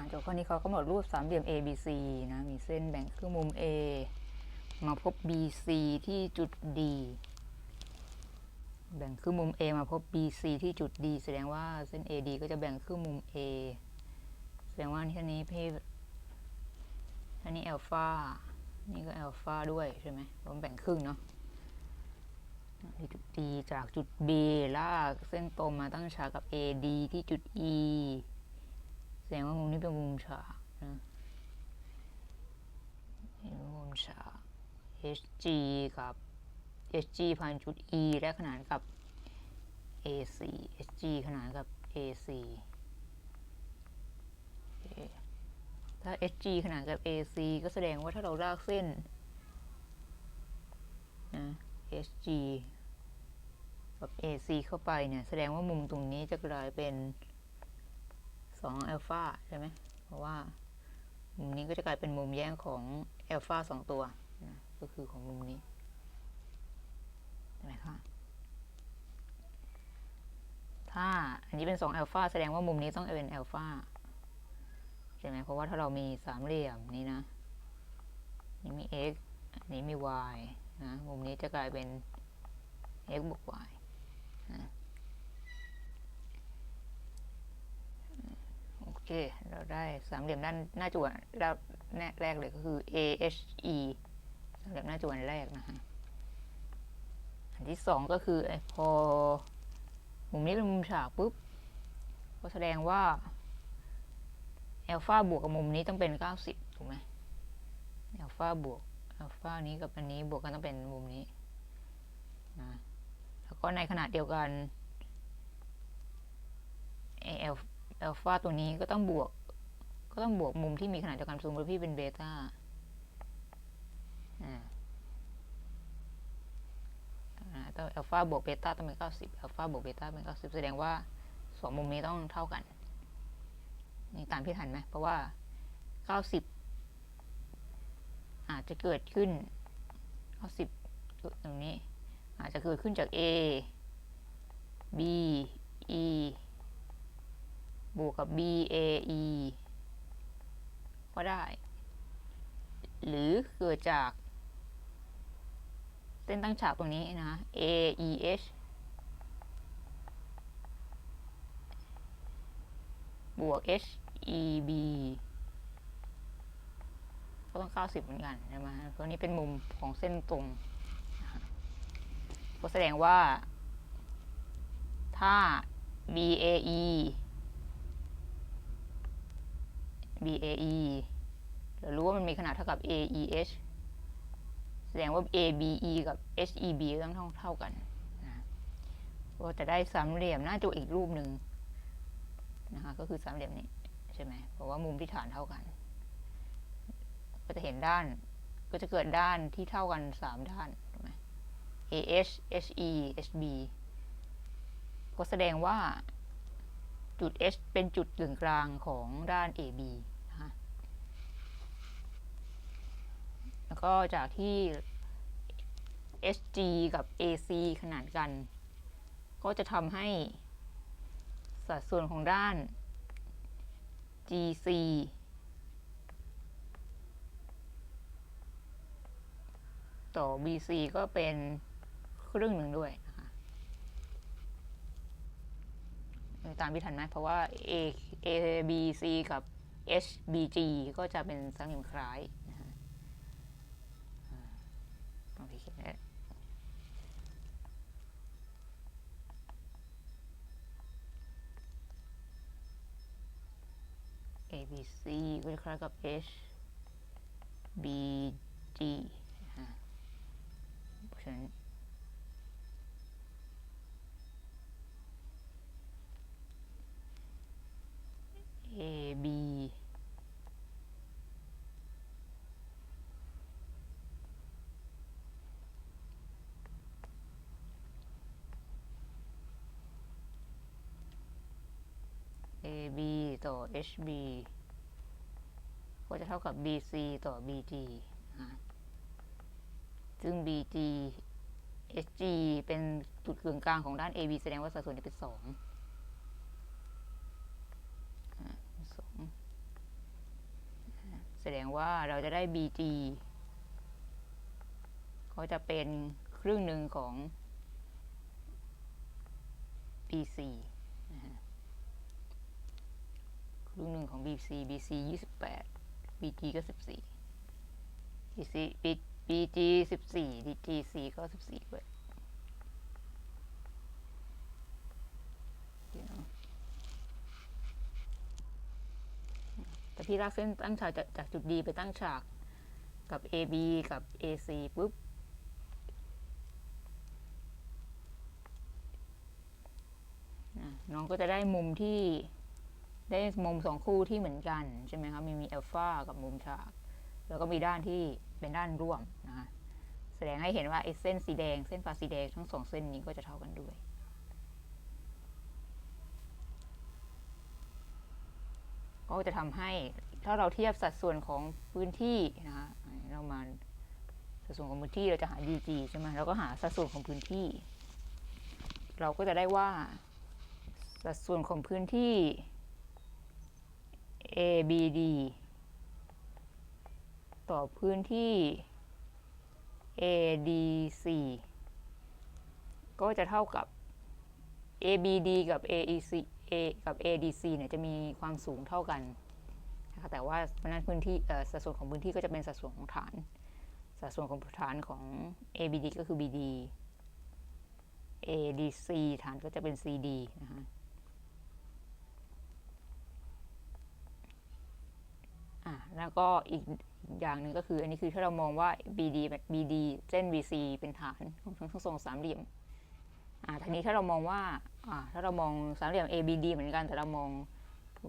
าโจทย์ข้อนี้เขากำหนดรูปสามเหลี่ยม ABC นะ มีเส้นแบ่งครึ่งมุม A มาพบ BC ที่จุด D แบ่งครึ่งมุม A มาพบ BC ที่จุด D แสดงว่าเส้น AD ก็จะแบ่งครึ่งมุม A แสดงว่าที่นี้พี่อันนี้อัลฟานี่ก็อัลฟาด้วยใช่ไหมเพราะมันแบ่งครึ่งเนาะจุด D จากจุด B ลากเส้นตรงมาตั้งฉากกับ AD ที่จุด E ดงว่ามุมนี้เป็นมุมฉากนะเป็นมุมฉาก HG กับ HG ผ่านจุด E และขนานกับ AC HG ขนานกับ AC ถ้า HG ขนานกับ AC ก็แสดงว่าถ้าเราลากเส้นนะ HG กับ AC เข้าไปเนี่ย แสดงว่ามุมตรงนี้จะกลายเป็น 2อัลฟาใช่ไหมเพราะว่ามุมนี้ก็จะกลายเป็นมุมแย้งของอัลฟาสองตัวนะก็คือของมุมนี้ใช่ไหมคะถ้าอันนี้เป็น2อัลฟาแสดงว่ามุมนี้ต้องเป็นอัลฟาใช่ไหมเพราะว่าถ้าเรามีสามเหลี่ยมนี้นะนี่มี x อันนี้มี y นะมุมนี้จะกลายเป็น x บวก y นะโอ เค เราได้สามเหลี่ยมด้านหน้าจั่วแล้วแรกเลยก็คือ AHE สามเหลี่ยมหน้าจั่วนแรกนะฮะอันที่สองก็คือไอพอมุมนี้เป็นมุมฉากปุ๊บก็แสดงว่าอัลฟาบวกกับมุมนี้ต้องเป็น 90 ถูกไหมอัลฟาบวกอัลฟานี้กับอันนี้บวกกันต้องเป็นมุมนี้นะแล้วก็ในขณะเดียวกันเอล อัลฟาตัวนี้ก็ต้องบวก ก็ต้องบวกมุมที่มีขนาดเดียวกันสมมติพี่เป็นเบต้าอ่าต้องอัลฟาบวกเบต้าต้องเป็น90อัลฟาบวกเบต้าเป็น90แสดงว่าสองมุมนี้ต้องเท่ากัน นี่ตามพี่ทันไหม เพราะว่า90อาจจะเกิดขึ้น90ตรงนี้ อาจจะเกิดขึ้นจาก A B E บวกกับ B A E ก็ได้ หรือเกิดจาก เส้นตั้งฉากตรงนี้นะ A E H บวก H E B ก็ต้อง 90 เหมือนกันใช่ไหมเพราะนี้เป็นมุมของเส้นตรงก็แสดงว่า ถ้า bae B A E เรารู้ว่ามันมีขนาดเท่ากับ A E H แสดงว่า A B E กับ H E B ต้องเท่าเท่ากันนะก็จะได้สามเหลี่ยมหน้าจั่วอีกรูปหนึ่งนะคะก็คือสามเหลี่ยมนี้ใช่ไหมเพราะว่ามุมที่ฐานเท่ากัน ก็จะเห็นด้านก็จะเกิดด้านที่เท่ากันสามด้านถูกไหม A H H E H B ก็แสดงว่าจุด H เป็นจุดกึ่งกลางของด้าน a B นะคะ แล้วก็จากที่ H G กับ A C ขนานกัน ก็จะทำให้สัดส่วนของด้าน GC ต่อ BC ก็เป็นครึ่งหนึ่งด้วยนะคะตามพิถันไหมเพราะว่า A ABC กับ HBG ก็จะเป็นสามเหลี่ยมคล้ายนะคะต้องพี่เขียนได้ B C ก็จะคล้ายกับ H B G เพราะฉะนั้นเอบีเอบีต่อเอชบี ก็จะเท่ากับ BC ต่อ BG ซึ่ง BG HG เป็นจุดกึ่งกลางของด้าน AB แสดงว่าสัดส่วนจะเป็นสองอ่าเป็นสดงว่าเราจะได้ bg ก็จะเป็นครึ่งหนึ่งของ bc ครึ่งหนึ่งของ bc bc 28 bg ก็14 bc bg 14 dgc ก็14ด้วยเดี๋ยวนะแต่พี่ลากเส้นตั้งฉากจากจากจุด D ไปตั้งฉากกับ AB กับ AC ปุ๊บน้องก็จะได้มุมที่ ได้มุมสองคู่ที่เหมือนกันใช่ไหมครับมีมีอัลฟากับมุมฉาก แล้วก็มีด้านที่เป็นด้านร่วมนะคะแสดงให้เห็นว่าไอ้เส้นสีแดงเส้นฟ้าสีแดงทั้งสองเส้นนี้ก็จะเท่ากันด้วยก็จะทำให้ถ้าเราเทียบสัดส่วนของพื้นที่นะคะเรามาสัดส่วนของพื้นที่เราจะหา dg ใช่ไหมเราก็หาสัดส่วนของพื้นที่ เราก็จะได้ว่า สัดส่วนของพื้นที่ ABD ต่อพื้นที่ ADC ก็จะเท่ากับ ABD กับ AEC A กับ ADC เนี่ยจะมีความสูงเท่ากันนะคะแต่ว่าเพราะนั้นพื้นที่สัดส่วนของพื้นที่ก็จะเป็นสัดส่วนของฐาน สัดส่วนของฐานของ ABD ก็คือ BD ADC ฐานก็จะเป็น CD นะคะ อะแล้วก็อีกอย่างหนึ่งก็คือ อันนี้คือถ้าเรามองว่า BD BD เส้น BC เป็นฐานของทั้งทรงสามเหลี่ยมอ่าทีนี้ถ้าเรามองว่าอ่าถ้าเรามองสามเหลี่ยม ABD เหมือนกันแต่เรามอง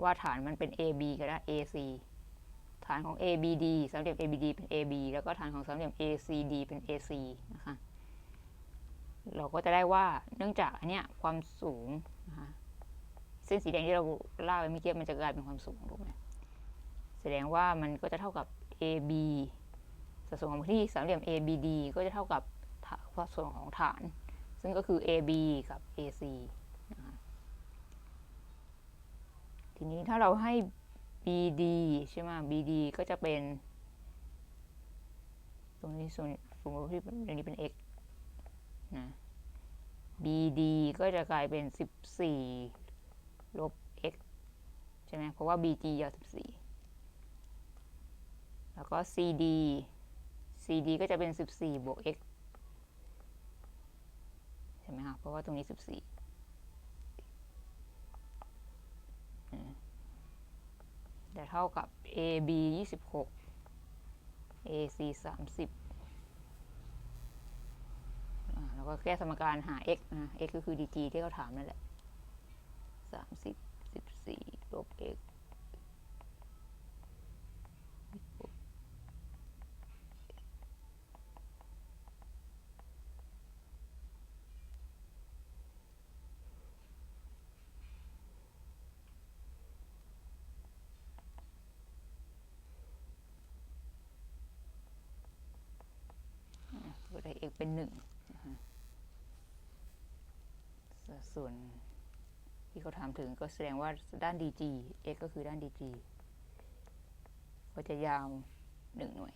ว่าฐานมันเป็น AB ก็ได้ AC ฐานของ ABD สามเหลี่ยม ABD เป็น AB แล้วก็ฐานของสามเหลี่ยม ACD เป็น AC นะคะเราก็จะได้ว่าเนื่องจากอันเนี้ยความสูงนะคะเส้นสีแดงที่เราล่ากไปเมื่อกี้มันจะกลายเป็นความสูงถูกไหม แสดงว่ามันก็จะเท่ากับ AB สัดส่วนของที่สามเหลี่ยม ABD ก็จะเท่ากับสัดส่วนของฐาน ซึ่งก็คือ AB กับ AC นะคะทีนี้ถ้าเราให้ BD ใช่ไหม BD ก็จะเป็น ตรงนี้ส่วนสมมติที่ตรงนี้เป็น x นะ BD ก็จะกลายเป็น 14 ลบ x ใช่ไหมเพราะว่า BG ยาว14 แล้วก็ CD CD ก็จะเป็น 14 บวก x ใช่ไหมคะเพราะว่าตรงนี้ 14จะเท่ากับ AB 26 AC 30แล้วก็แก้สมการหา x นะ x ก็คือ dg ที่เขาถามนั่นแหละ 30 14ลบ x ก็ได้ x เป็นหนึ่งส่วนที่เขาถามถึงก็แสดงว่าด้าน dg x ก็คือด้าน dg ก็จะยาวหนึ่งหน่วย